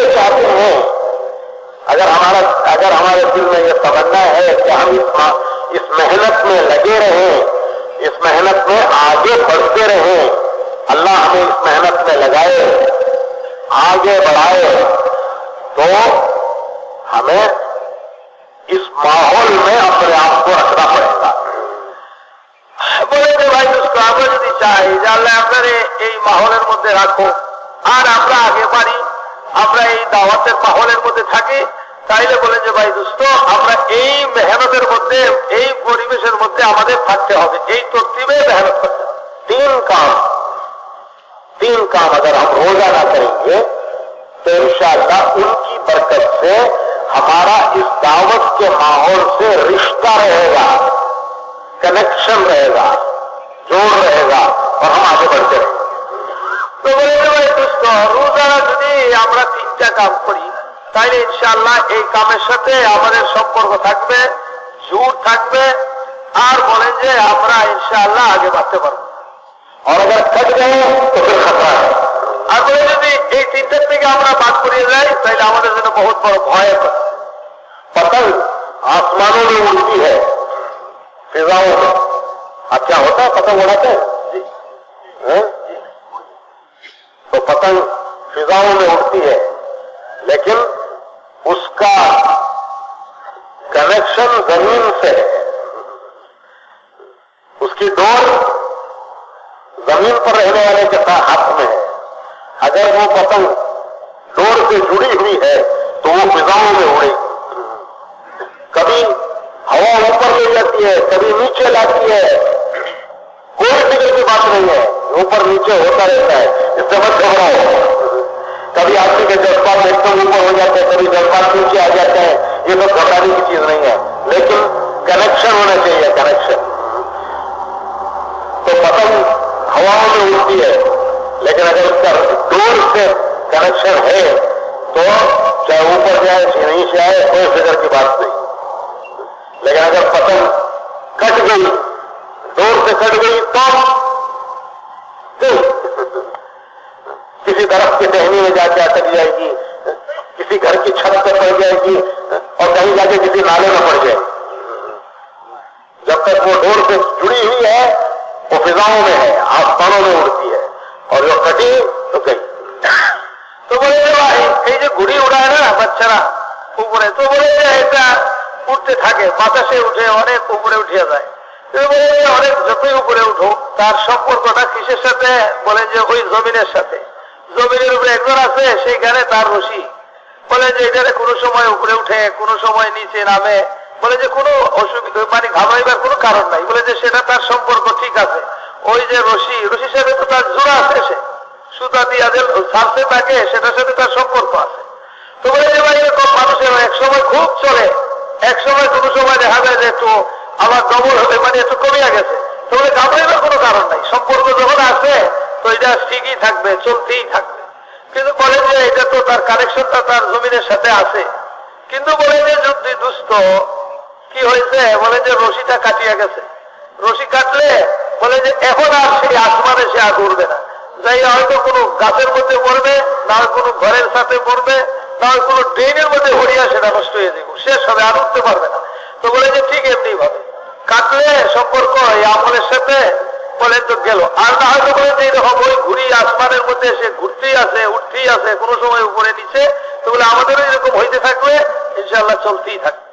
ये चाहते हैं अगर हमारा अगर हमारे दिल में ये तमन्ना है कि हम इस, इस मेहनत में लगे रहें इस मेहनत में आगे बढ़ते रहें अल्लाह हमें इस मेहनत में लगाए आगे बढ़ाए तो हमें इस माहौल में अपने आप को रखना पड़ेगा বলে যে ভাই দুষ্ট আমরা যদি চাই যে আল্লাহ আপনার এই মাহলের মধ্যে রাখো আর আমরা আগে পারি আমরা এই দাওয়াতের মাহলের মধ্যে থাকি তাইলে বলে যে ভাই দুষ্ট আমরা এই মেহনতের মধ্যে এই পরিবেশের মধ্যে আমাদের থাকতে হবে এই তরতিবে मेहनत करते तीन काम तीन काम अगर हम रोजाना करेंगे तो इंशाल्लाह उनकी बरकत से हमारा इस दावत के माहौल से रिश्ता रहेगा कनेक्शन रहेगा जोड़ रहेगा और हम आगे बढ़ते रहेंगे তো বলে যে ভাই দুষ্ট রোজানা যদি আমরা তিনটা কাম করি তাইলে ইনশাল্লাহ এই কামের সাথে আমাদের সম্পর্ক থাকবে জোর থাকবে আর বলেন যে আমরা ইনশাআল্লাহ আগে বাড়তে পারবো और अगर कट गए तो फिर खतरा है আর বলে যদি এই তিনটার থেকে আমরা বাদ করিয়ে যাই তাহলে আমাদের জন্য বহুত বড় ভয় पतंग आसमानों में उड़ती है फिजाओं में अब क्या होता है पतंग उड़ाते हैं हैं? तो पतंग फिजाओं में उड़ती है लेकिन उसका कनेक्शन ज़मीन से है। उसकी डोर ज़मीन पर रहने वाले के साथ हाथ में है। अगर वो पतंग डोर से जुड़ी हुई है तो वो फिजाओं में उड़ेगी कभी हवा ऊपर ले जाती है, कभी नीचे लाती है। कोई फ़िक्र की बात नहीं है। ऊपर नीचे होता रहता है। इससे मत घबराओ। कभी आदमी के जज्बात एकदम ऊपर हो जाते हैं, कभी जज्बात नीचे आ जाते हैं। ये सब घबराने की चीज़ नहीं है। लेकिन कनेक्शन होना चाहिए कनेक्शन तो पतंग हवाओं में उड़ती है, लेकिन अगर उसका डोर से कनेक्शन है तो चाहे ऊपर जाए चाहे नीचे आए, कोई फ़िक्र की बात नहीं। लेकिन अगर पतंग कट गई, डोर से कट गई तो किसी दरख्त की टहनी में जाके अटक जाएगी किसी घर की छत पर पड़ जाएगी और कहीं जाके किसी नाले में पड़ जाएगी जब तक वो डोर से जुड़ी हुई है वो फिजाओं में है आसमानों में उड़ती है और जो कटी तो गई তো বলে যে ভাই এই যে ঘুড়ি উড়ায় না বাচ্চারা উপরে তো বলে যে এটা উঠতে থাকে বাতাসে উঠে অনেক উপরে উঠিয়া যায় তো বলে যে অনেক যতই উপরে উঠো তার সম্পর্কটা কিসের সাথে বলেন যে ওই জমিনের সাথে জমিনের উপরে একজন আছে, সেইখানে তার রশি। বলে যে এটারে কোনো সময় উপরে উঠে, কোনো সময় নিচে নামে। বলে যে কোনো অসুবিধা মানে ঘামাইবার কোনো কারণ নাই। বলে যে সেটা তার সম্পর্ক ঠিক আছে। ওই যে রশি, রশির সাথে তো তার জোড়া আছে সে। সুতা দিয়া যে ছাড়তে থাকে, সেটার সাথে তার সম্পর্ক আছে। তো বলে যে ভাই, এরকম মানুষের এক সময় খুব চলে। এক সময় কোনো সময় দেখা যায় যে একটু আবার ডবল হবে মানে একটু কমিয়া গেছে। তো বলে ঘামাইবার কোনো কারণ নাই। সম্পর্ক যখন আছে তো এটা ঠিকই থাকবে, চলতেই থাকবে। কিন্তু বলে যে এটা তো তার কানেকশনটা তার জমিনের সাথে আছে। কিন্তু বলে যে যদি দুস্থ, কি হয়েছে? বলে যে রশিটা কাটিয়া গেছে। রশি কাটলে বলে যে এখন আর সেই আসমানে সে আর উঠবে না। যাই হয়তো কোনো গাছের মধ্যে পড়বে, না হয় কোনো ঘরের সাথে পড়বে, না হয় কোনো ড্রেনের মধ্যে হরিয়া সেটা নষ্ট হয়ে যাবে। শেষ হবে আর উঠতে পারবে না। তো বলে যে ঠিক এমনি ভাবে কাটলে সম্পর্ক এই আমলের সাথে বলে তো গেল। আর না হয়তো বলে যে এরকম ওই ঘুরি আসমানের মধ্যে সে ঘুরতেই আছে উঠতেই আছে কোনো সময় উপরে, নিচে। তো বলে আমাদেরও এরকম হইতে থাকলে ইনশাল্লাহ চলতেই থাকবে।